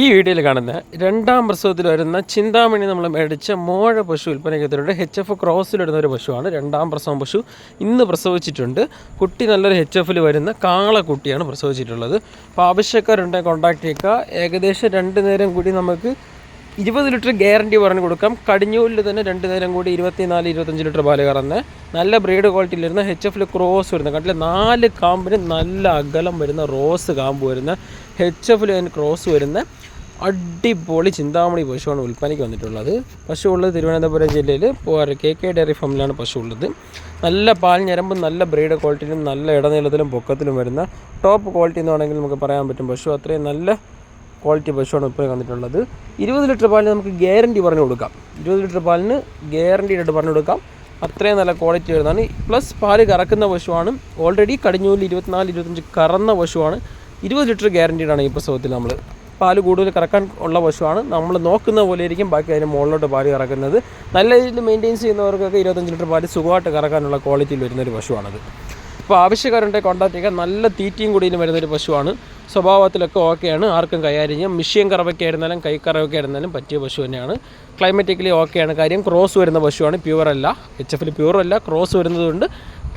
ഈ വീഡിയോയിൽ കാണുന്ന രണ്ടാം പ്രസവത്തിൽ വരുന്ന ചിന്താമണി നമ്മൾ മേടിച്ച മോഴ പശു വിൽപ്പനയ്ക്കെത്തിയിട്ടുണ്ട് എച്ച് എഫ് ക്രോസിലിടുന്ന ഒരു പശുവാണ്. രണ്ടാം പ്രസവം പശു ഇന്ന് പ്രസവിച്ചിട്ടുണ്ട്. കുട്ടി നല്ലൊരു എച്ച് എഫിൽ വരുന്ന കാളക്കുട്ടിയാണ് പ്രസവിച്ചിട്ടുള്ളത്. അപ്പോൾ ആവശ്യക്കാരുണ്ടെങ്കിൽ കോൺടാക്ട് ചെയ്യുക. ഏകദേശം രണ്ട് നേരം കൂടി നമുക്ക് ഇരുപത് ലിറ്റർ ഗ്യാരണ്ടി പറഞ്ഞു കൊടുക്കാം. കടിഞ്ഞൂലിൽ തന്നെ രണ്ട് നേരം കൂടി ഇരുപത്തിനാല് ഇരുപത്തഞ്ച് ലിറ്റർ പാൽ കറന്ന് നല്ല ബ്രീഡ് ക്വാളിറ്റിയിൽ വരുന്ന എച്ച് എഫിൽ ക്രോസ് വരുന്ന. കണ്ടില്ല? നാല് കാമ്പിന് നല്ല അകലം വരുന്ന റോസ് കാമ്പ് വരുന്ന. എച്ച് എഫിൽ ക്രോസ് വരുന്ന. അടിപൊളി ചിന്താമണി പശുവാണ് വിൽപ്പനയ്ക്ക് വന്നിട്ടുള്ളത്. പശു ഉള്ളത് തിരുവനന്തപുരം ജില്ലയിൽ പോകാറ് കെ കെ ഡയറി ഫാമിലാണ് പശു ഉള്ളത് നല്ല പാൽ ഞരമ്പും നല്ല ബ്രീഡ് ക്വാളിറ്റിയിലും നല്ല ഇടനീളത്തിലും പൊക്കത്തിലും വരുന്ന ടോപ്പ് ക്വാളിറ്റി എന്ന് വേണമെങ്കിൽ നമുക്ക് പറയാൻ പറ്റും. പശു അത്രയും നല്ല ക്വാളിറ്റി പശുവാണ് ഇപ്പോൾ വന്നിട്ടുള്ളത്. ഇരുപത് ലിറ്റർ പാലിന് നമുക്ക് ഗ്യാരണ്ടി പറഞ്ഞു കൊടുക്കാം. ഇരുപത് ലിറ്റർ പാലിന് ഗ്യാരണ്ടി ആയിട്ട് പറഞ്ഞു കൊടുക്കാം. അത്രയും നല്ല ക്വാളിറ്റി വരുന്നതാണ്. പ്ലസ് പാൽ കറക്കുന്ന പശുവാണ്. ഓൾറെഡി കടിഞ്ഞൂലിൽ ഇരുപത്തിനാല് ഇരുപത്തഞ്ച് കറന്ന പശുവാണ്. ഇരുപത് ലിറ്റർ ഗ്യാരണ്ടീഡാണ് ഈ പ്രസവത്തിൽ നമ്മൾ പാൽ കൂടുതൽ കറക്കാൻ ഉള്ള പശുവാണ്. നമ്മൾ നോക്കുന്ന പോലെ ആയിരിക്കും ബാക്കി അതിന് മുകളിലോട്ട് പാൽ കറക്കുന്നത്. നല്ല രീതിയിൽ മെയിന്റെയിൻ ചെയ്യുന്നവർക്കൊക്കെ ഇരുപത്തഞ്ച് ലിറ്റർ പാൽ സുഖമായിട്ട് കറക്കാനുള്ള ക്വാളിറ്റിയിൽ വരുന്ന വരുന്നൊരു പശുവാണത്. അപ്പോൾ ആവശ്യക്കാരുണ്ടെങ്കിൽ കോൺടാക്ട് ചെയ്യുക നല്ല തീറ്റയും കുടിയിലും വരുന്നൊരു പശുവാണ്. സ്വഭാവത്തിലൊക്കെ ഓക്കെയാണ്. ആർക്കും കൈകാര്യം ചെയ്യാം. മിഷ്യൻ കറവൊക്കെ ആയിരുന്നാലും കൈക്കറവൊക്കെ ആയിരുന്നാലും പറ്റിയ പശു തന്നെയാണ്. ക്ലൈമറ്റിക്കലി ഓക്കെയാണ് കാര്യം. ക്രോസ് വരുന്ന പശുവാണ്. പ്യുവർ അല്ല. എച്ച് എഫിൽ പ്യുവർ അല്ല. ക്രോസ് വരുന്നതുകൊണ്ട്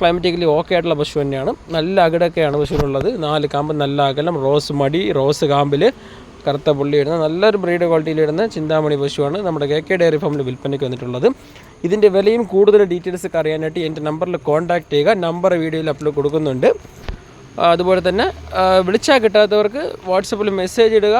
ക്ലൈമറ്റിക്കലി ഓക്കെ ആയിട്ടുള്ള പശു തന്നെയാണ്. നല്ല അകിടൊക്കെയാണ് പശുവിനുള്ളത്. നാല് കാമ്പ് നല്ല അകലം. റോസ് മടി. റോസ് കാമ്പിൽ കറുത്ത പുള്ളി നല്ലൊരു ബ്രീഡ് ക്വാളിറ്റിയിൽ ചിന്താമണി പശുവാണ് നമ്മുടെ കെ കെ ഡയറി ഫാമിൽ വിൽപ്പനയ്ക്ക് വന്നിട്ടുള്ളത്. ഇതിന്റെ വിലയും കൂടുതൽ ഡീറ്റെയിൽസ് ഒക്കെ അറിയാനായിട്ട് എന്റെ നമ്പറിൽ കോൺടാക്ട് ചെയ്യുക. നമ്പർ വീഡിയോയിൽ അപ്ലോഡ് കൊടുക്കുന്നുണ്ട്. അതുപോലെ തന്നെ വിളിച്ചാൽ കിട്ടാത്തവർക്ക് വാട്സപ്പിൽ മെസ്സേജ് ഇടുക.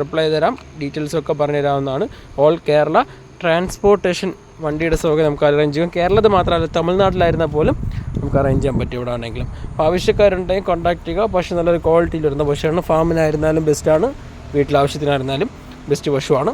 റിപ്ലൈ തരാം. ഡീറ്റെയിൽസൊക്കെ പറഞ്ഞു തരാവുന്നതാണ്. ഓൾ കേരള ട്രാൻസ്പോർട്ടേഷൻ വണ്ടിയുടെ സൗകര്യം നമുക്ക് അറേഞ്ച് ചെയ്യാം. കേരളത്തിൽ മാത്രമല്ല തമിഴ്നാട്ടിലായിരുന്നാൽ പോലും നമുക്ക് അറേഞ്ച് ചെയ്യാൻ പറ്റും ഇവിടെ ആണെങ്കിലും അപ്പോൾ ആവശ്യക്കാരുണ്ടെങ്കിൽ കോൺടാക്ട് ചെയ്യുക. പശു നല്ലൊരു ക്വാളിറ്റിയിൽ വരുന്ന പശുവാണ് ഫാമിനായിരുന്നാലും ബെസ്റ്റാണ് വീട്ടിലാവശ്യത്തിനായിരുന്നാലും ബെസ്റ്റ് പശുവാണ്